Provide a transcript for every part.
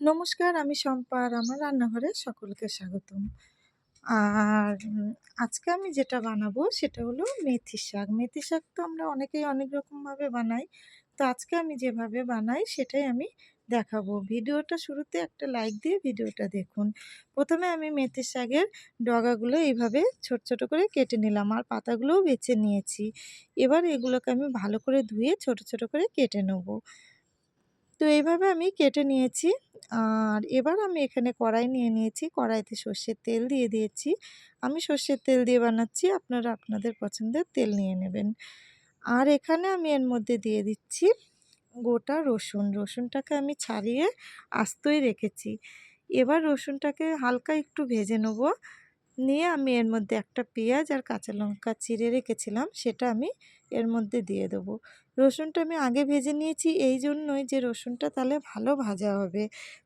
নমস্কার, আমি শম্পা আর আমার রান্নাঘরে সকলকে স্বাগতম। আর আজকে আমি যেটা বানাবো সেটা হলো মেথি শাক। মেথি শাক তো আমরা অনেকেই অনেক রকমভাবে বানাই। তো আজকে আমি যেভাবে বানাই সেটাই আমি দেখাবো। ভিডিওটা শুরুতে একটা লাইক দিয়ে ভিডিওটা দেখুন। প্রথমে আমি মেথি শাকের ডগাগুলো এইভাবে ছোট, ছোট করে কেটে নিলাম আর পাতাগুলোও বেছে নিয়েছি। এবার এগুলোকে আমি ভালো করে ধুয়ে ছোট, ছোট করে কেটে নেব। তো এইভাবে আমি কেটে নিয়েছি। আর এবার আমি এখানে কড়াই নিয়ে নিয়েছি। কড়াইতে সর্ষের তেল দিয়ে দিয়েছি। আমি সর্ষের তেল দিয়ে বানাচ্ছি। আপনারা আপনাদের পছন্দের তেল নিয়ে নেবেন। আর এখানে আমি এর মধ্যে দিয়ে দিচ্ছি গোটা রসুন। রসুনটাকে আমি ছাড়িয়ে আস্তই রেখেছি। এবার রসুনটাকে হালকা একটু ভেজে নেব। নিয়ে আমি এর মধ্যে একটা পেঁয়াজ আর কাঁচা লঙ্কা চিড়ে রেখেছিলাম, সেটা আমি এর মধ্যে দিয়ে দেবো। রসুনটা আমি আগে ভেজে নিয়েছি, এই জন্যই যে রসুনটা তাহলে ভালো ভাজা হবে।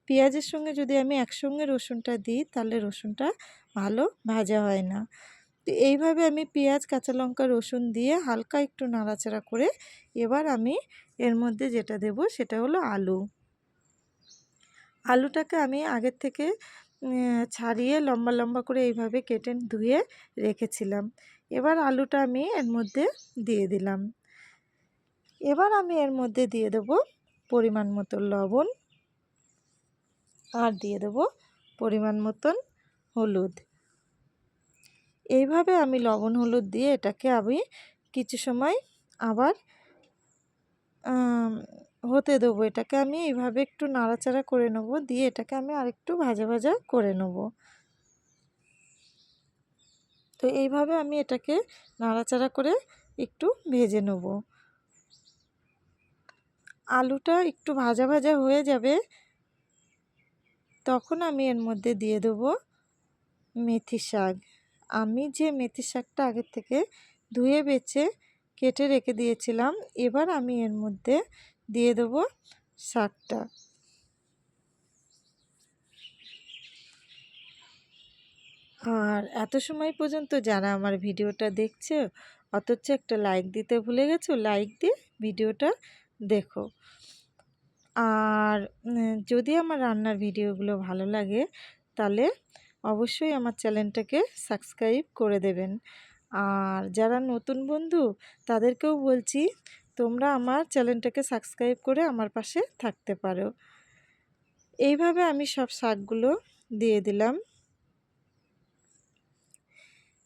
পেঁয়াজের সঙ্গে যদি আমি একসঙ্গে রসুনটা দিই, তাহলে রসুনটা ভালো ভাজা হয় না। তো এইভাবে আমি পেঁয়াজ, কাঁচা লঙ্কা, রসুন দিয়ে হালকা একটু নাড়াচাড়া করে এবার আমি এর মধ্যে যেটা দেব সেটা হলো আলু। আলুটাকে আমি আগের থেকে ছাড়িয়ে লম্বা লম্বা করে এইভাবে কেটে ধুয়ে রেখেছিলাম। এবার আলুটা আমি এর মধ্যে দিয়ে দিলাম। এবার আমি এর মধ্যে দিয়ে দেব পরিমাণ মতো লবণ আর দিয়ে দেব পরিমাণ মতন হলুদ। এইভাবে আমি লবণ হলুদ দিয়ে এটাকে আমি কিছু সময় আবার হতে দেবো। এটাকে আমি এইভাবে একটু নাড়াচাড়া করে নেব, দিয়ে এটাকে আমি আরেকটু ভাজা ভাজা করে নেব। তো এইভাবে আমি এটাকে নাড়াচাড়া করে একটু ভেজে নেব। আলুটা একটু ভাজা ভাজা হয়ে যাবে, তখন আমি এর মধ্যে দিয়ে দেবো মেথি শাক। আমি যে মেথি শাকটা আগের থেকে ধুয়ে বেছে কেটে রেখে দিয়েছিলাম, এবার আমি এর মধ্যে দিয়ে দেবো শাকটা। আর এত সময় পর্যন্ত যারা আমার ভিডিওটা দেখছে, অথচ একটা লাইক দিতে ভুলে গেছো লাইক দিয়ে ভিডিওটা দেখো। আর যদি আমার রান্নার ভিডিওগুলো ভালো লাগে, তাহলে অবশ্যই আমার চ্যানেলটাকে সাবস্ক্রাইব করে দেবেন। আর যারা নতুন বন্ধু, তাদেরকেও বলছি তোমরা আমার চ্যানেলটাকে সাবস্ক্রাইব করে আমার পাশে থাকতে পারো। এইভাবে আমি সব শাকগুলো দিয়ে দিলাম।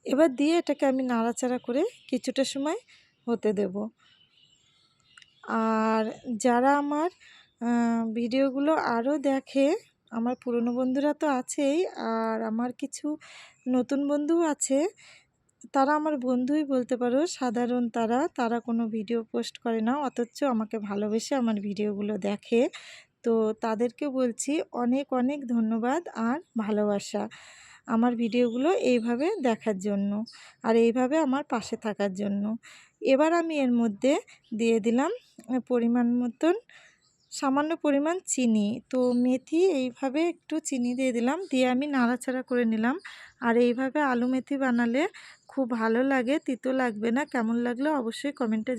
এবার দিয়ে এটাকে আমি নাড়াচাড়া করে কিছুটা সময় হতে দেব। আর যারা আমার ভিডিওগুলো আরও দেখে, আমার পুরনো বন্ধুরা তো আছেই, আর আমার কিছু নতুন বন্ধু আছে তারা আমার বন্ধুই বলতে পারো। সাধারণ তারা তারা কোনো ভিডিও পোস্ট করে না। অথচ আমাকে ভালোবেসে আমার ভিডিওগুলো দেখে। তো তাদেরকে বলছি, অনেক অনেক ধন্যবাদ আর ভালোবাসা আমার ভিডিওগুলো এইভাবে দেখার জন্য আর এইভাবে আমার পাশে থাকার জন্য। এবার আমি এর মধ্যে দিয়ে দিলাম পরিমাণ মতন সামান্য পরিমাণ চিনি। তো মেথি এইভাবে একটু চিনি দিয়ে দিলাম, দিয়ে আমি নাড়াচাড়া করে নিলাম। আর এইভাবে আলু মেথি বানালে খুব ভালো লাগে, তিতো লাগবে না। কেমন লাগল অবশ্যই কমেন্টে